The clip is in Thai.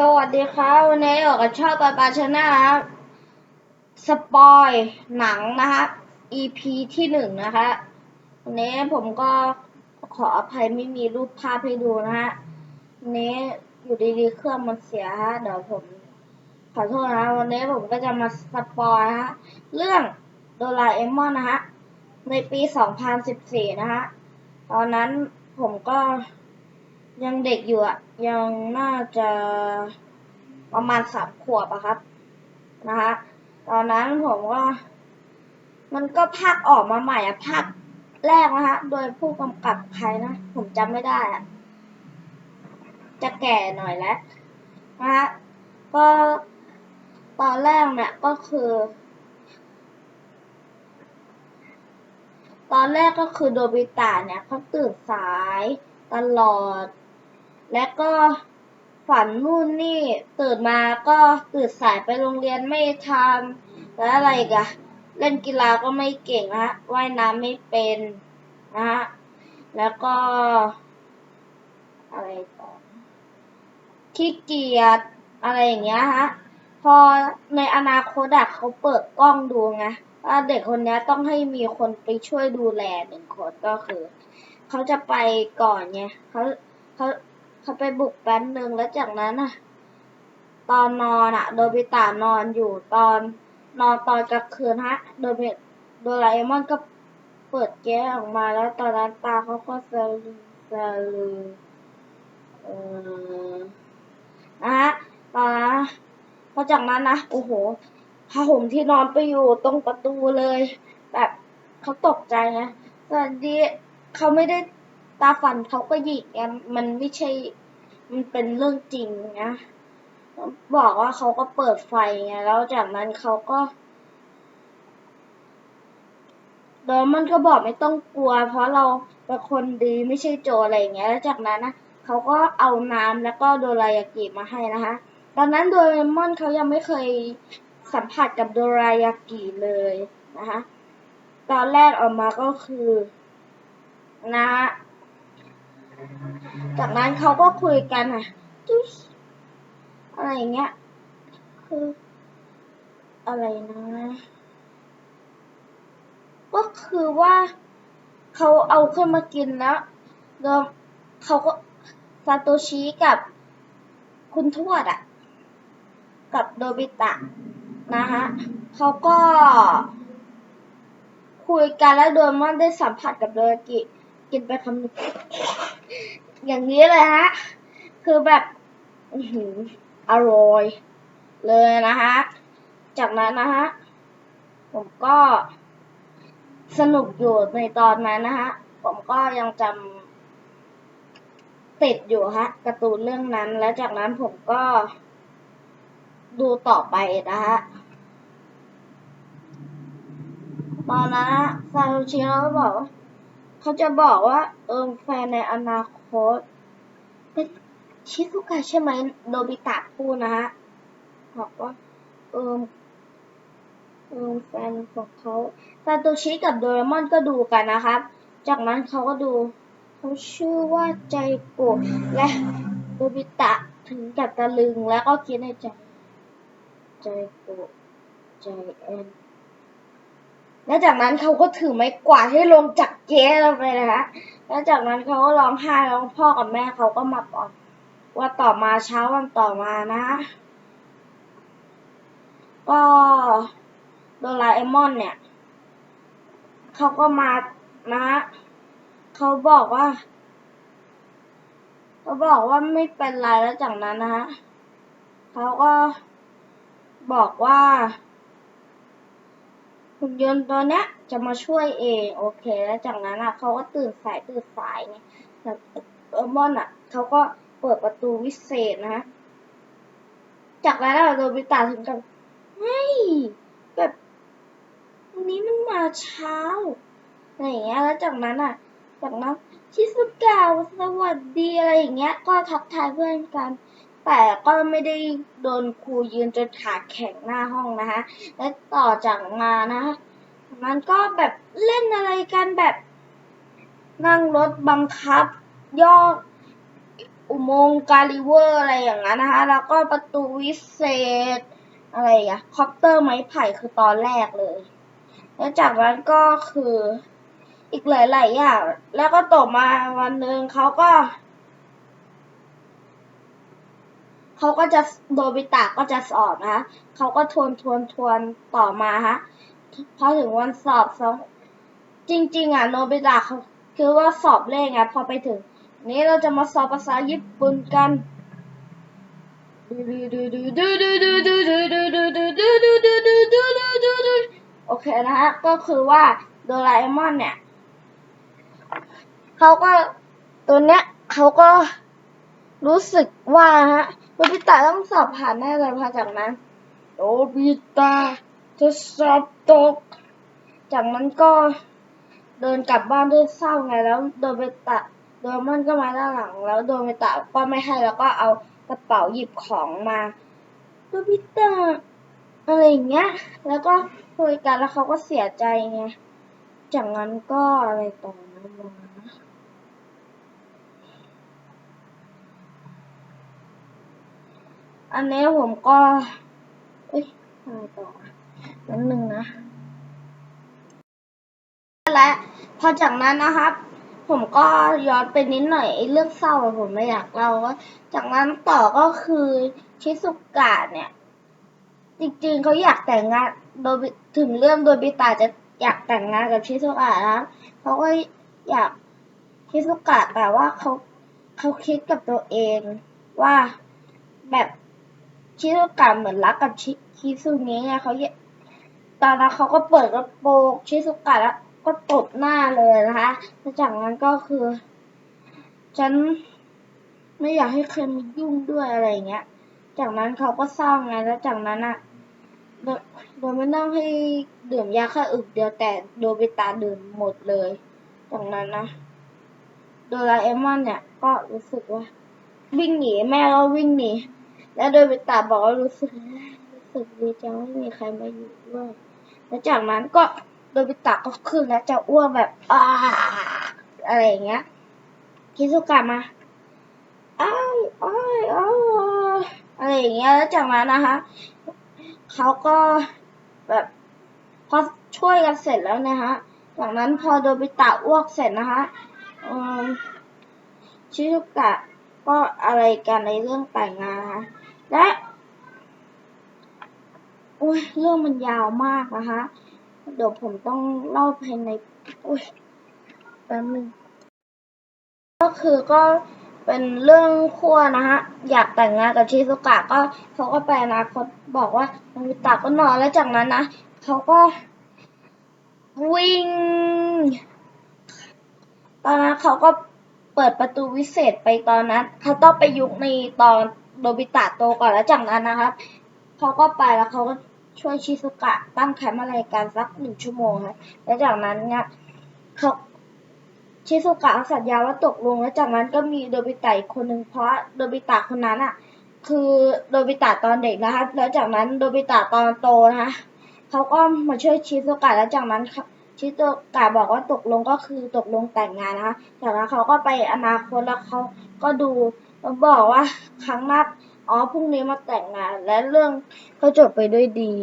สวัสดีครับวันนี้ออกกับชอบปาปาชนะครับสปอยหนังนะคะ EP ที่หนึ่งนะคะวันนี้ผมก็ขออภัยไม่มีรูปภาพให้ดูนะฮะวันนี้อยู่ดีๆเครื่องมันเสียฮะเดี๋ยวผมขอโทษนะวันนี้ผมก็จะมาสปอยฮะเรื่องโดราเอมอนนะฮะในปี 2014 นะฮะตอนนั้นผมก็ ยังเด็กอยู่อะยังน่าจะประมาณสามขวบอะครับ นะฮะตอนนั้นผมก็มันก็ภาคออกมาใหม่อะภาคแรกนะฮะ โดยผู้กำกับใครนะ ผมจำไม่ได้อะจะแก่หน่อยแล้วนะฮะก็ตอนแรกเนี่ยก็คือ ตอนแรกก็คือโดบิตะเนี่ยเขาตื่นสายตลอด และก็ฝันนู่นนี่ตื่นมาก็ตื่นสายไปโรงเรียนไม่ทำแล้วอะไรกอะเล่นกีฬาก็ไม่เก่งนะฮะว่ายน้ำไม่เป็นนะฮะแล้วก็ อะไรต่อขี้เกียจอะไรอย่างเงี้ยฮะพอในอนาคตอะเขาเปิดกล้องดูไงว่าเด็กคนนี้ต้องให้มีคนไปช่วยดูแลหนึ่งคนก็คือ เขาจะไปก่อนไงเขาเขา เขาไปบุกแป๊บหนึ่งแล้วจากนั้นอะตอนนอนอะโดบิตานอนอยู่ตอนนอนตอนกลางคืนฮะ โดบิโดราเอมอนก็เปิดแก้วออกมาแล้วตอนนั้นตาเขาก็สลืมสลืมเออนะฮะตอนนั้นพอจากนั้นนะโอ้โหผ้าห่มที่นอนไปอยู่ตรงประตูเลย แบบเขาตกใจไงแต่ดีเขาไม่ได้ ตาฝันเขาก็หยิกไงมันไม่ใช่ มันเป็นเรื่องจริงนะบอกว่าเขาก็เปิดไฟไงแล้วจากนั้นเขาก็โดยมันก็บอกไม่ต้องกลัว เพราะเราเป็นคนดีไม่ใช่โจอะไรอย่างเงี้ย แล้วจากนั้นนะเขาก็เอาน้ำแล้วก็โดรายากิมาให้นะคะตอนนั้นโดเรมอนเขายังไม่เคยสัมผัสกับโดรายากิเลยนะคะ ตอนแรกออกมาก็คือ นะ จากนั้นเขาก็คุยกันอะอะไรเงี้ย คือ อะไรนะ ก็คือว่าเขาเอาขึ้นมากินแล้วแล้วเขาก็ซาโตชิกับคุณทวดอะกับโดบิตะนะคะเขาก็ คุยกันแล้วโดยมันได้สัมผัสกับโดรากิ กินไปคำนึงอย่างนี้เลยฮะ คือแบบอืออร่อย เลยนะฮะ จากนั้นนะฮะ ผมก็สนุกอยู่ในตอนนั้นนะฮะ ผมก็ยังจำติดอยู่ฮะการ์ตูนเรื่องนั้น แล้วจากนั้นผมก็ดูต่อไปนะฮะตอนนั้นซาโตชิเขาบอก เขาจะบอกว่า เออแฟนในอนาคตเป็นชิซุกะใช่ไหมโดบิตะพูดนะฮะบอกว่า เออเออแฟนของเขาซาโตชิกับโดเรมอนก็ดูกันนะครับ จากนั้นเขาก็ดูเขาชื่อว่าใจโกะและโดบิตะถึงกับตะลึงแล้วก็คิดในใจใจโกะใจแอน แล้วจากนั้นเขาก็ถือไม้กวาดให้ลงจากเก๊ลงไปนะคะแล้วจากนั้นเขาก็ร้องไห้แล้วพ่อกับแม่เขาก็มาบอกว่าต่อมาเช้าวันต่อมานะ ก็โดราเอมอนเนี่ยเขาก็มานะเขาบอกว่าเขาบอกว่าไม่เป็นไรแล้วจากนั้นนะฮะเขาก็บอกว่า หุ่นยนต์ตัวเนี้ยจะมาช่วยเองโอเค แล้วจากนั้นอะเขาก็ตื่นสายตื่นสายไงแต่เออร์มอนอะเขาก็เปิดประตูวิเศษนะฮะจากนั้นเราโดบิตาถึงกับเฮ้ยแบบวันนี้มันมาเช้าอะไรอย่างเงี้ยแล้วจากนั้นอะจากนั้นชิซุกะสวัสดีอะไรอย่างเงี้ย ก็ทักทายเพื่อนกัน แต่ก็ไม่ได้โดนครูยืนจนขาแข็งหน้าห้องนะคะและต่อจากมานะคะมันก็แบบเล่นอะไรกันแบบนั่งรถบังคับยอกอุโมงค์กาลิเวอร์อะไรอย่างนั้นนะคะ แล้วก็ประตูวิเศษ อะไรอะคอปเตอร์ไม้ไผ่คือตอนแรกเลย แล้วจากนั้นก็คืออีกหลายๆอย่างแล้วก็ต่อมาวันหนึ่งเขาก็ เขาก็จะโดบิตะก็จะสอบนะคะเขาก็ทวนทวนทวนต่อมาฮะพอถึงวันสอบสองจริง ๆ อะโนบิตะเขาคือว่าสอบเลขไงพอไปถึง นี้เราจะมาสอบภาษาญี่ปุ่นกันโอเคนะฮะก็คือว่าโดราเอมอนเนี่ยเขาก็ตัวเนี้ยเขาก็รู้สึกว่าฮะ โนบิตะต้องสอบผ่านแน่เลยพอจากนั้นโนบิตะจะสอบตก จากนั้นก็เดินกลับบ้านด้วยเศร้าไงแล้วโดบิตะโดเรมอนก็มาด้านหลัง แล้วโดบิตะก็ไม่ให้แล้วก็เอากระเป๋าหยิบของมาโดบิตะอะไรอย่างเงี้ย แล้วก็คุยกันแล้วเขาก็เสียใจไงจากนั้นก็อะไรต่อนะมา อันนี้ผมก็เอ้ยอะไรต่ออะนิดนึงนะ และพอจากนั้นนะครับ ผมก็ย้อนไปนิดหน่อยไอ้เรื่องเศร้าอะผมไม่อยากเล่าว่าจากนั้นต่อก็คือชิซุกะเนี่ย จริงๆเขาอยากแต่งงานโดยถึงเรื่องโดยบิตาจะอยากแต่งงานกับชิซุกะนะเขาก็อยากชิซุกะแต่ว่าเขาเขาคิดกับตัวเองว่าแบบ ชิซุกะเหมือนรักกับชิคิซุเนะไงเขาตอนนั้นเขาก็เปิดกระโปรงชิซุกะแล้วก็ตบหน้าเลยนะคะแล้วจากนั้นก็คือ ฉันไม่อยากให้ใครมายุ่งด้วยอะไรเงี้ย จากนั้นเขาก็เศร้าไงแล้วจากนั้นอะโดยโดยไม่ต้องให้ดื่มยาแค่อึกเดียวแต่โดบิตาดื่มหมดเลย จากนั้นนะโดราเอมอนเนี่ยก็รู้สึกว่า วิ่งหนีแม่ก็วิ่งหนี แล้วโดบิตาบอกว่ารู้สึกรู้สึกดีจังไม่มีใครมาอยู่ด้วยแล้วจากนั้นก็โดบิตะก็ขึ้นแล้วจะอ้วกแบบอ้าอะไรอย่างเงี้ยคิสุกะมาอ้ายอ้ายอ้ายอะไรอย่างเงี้ยแล้วจากนั้นนะคะเขาก็แบบพอช่วยกันเสร็จแล้วนะคะจากนั้นพอโดบิตะอ้วกเสร็จนะคะอืมชิซุกะ ก็อะไรกันในเรื่องแต่งงานนะคะและโอ้ยเรื่องมันยาวมากนะคะ เดี๋ยวผมต้องเล่าภายในโอ้ยแป๊บนึงก็คือก็เป็นเรื่องขั้วนะฮะ อยากแต่งงานกับชิซุกะก็เขาก็ไปอนาคตบอกว่านาวิตะก็นอนแล้วจากนั้นนะเขาก็วิ่ง ตอนนั้นเขาก็ เปิดประตูวิเศษไปตอนนั้นเขาต้องไปยุคในตอนโดบิตะโตก่อนแล้วจากนั้นนะครับเขาก็ไปแล้วเขาก็ช่วยชิซุกะตั้งแคมป์อะไรกันสักหนึ่งชั่วโมงนะแล้วจากนั้นเนี่ยเขาชิซุกะสัญญาว่าตกลงแล้วจากนั้นก็มีโดบิตะอีกคนหนึ่งเพราะโดบิตะคนนั้นอะ คือโดบิตะตอนเด็กนะครับ แล้วจากนั้นโดบิตะตอนโตนะคะเขาก็มาช่วยชิซุกะแล้วจากนั้น เขาชิซุกะบอกว่าตกลงก็คือตกลงแต่งงานนะคะจากนั้นเขาก็ไปอนาคตแล้วเขาก็ดูแล้วบอกว่าครั้งหน้าอ๋อพรุ่งนี้มาแต่งงานและเรื่องก็จบไปด้วยดี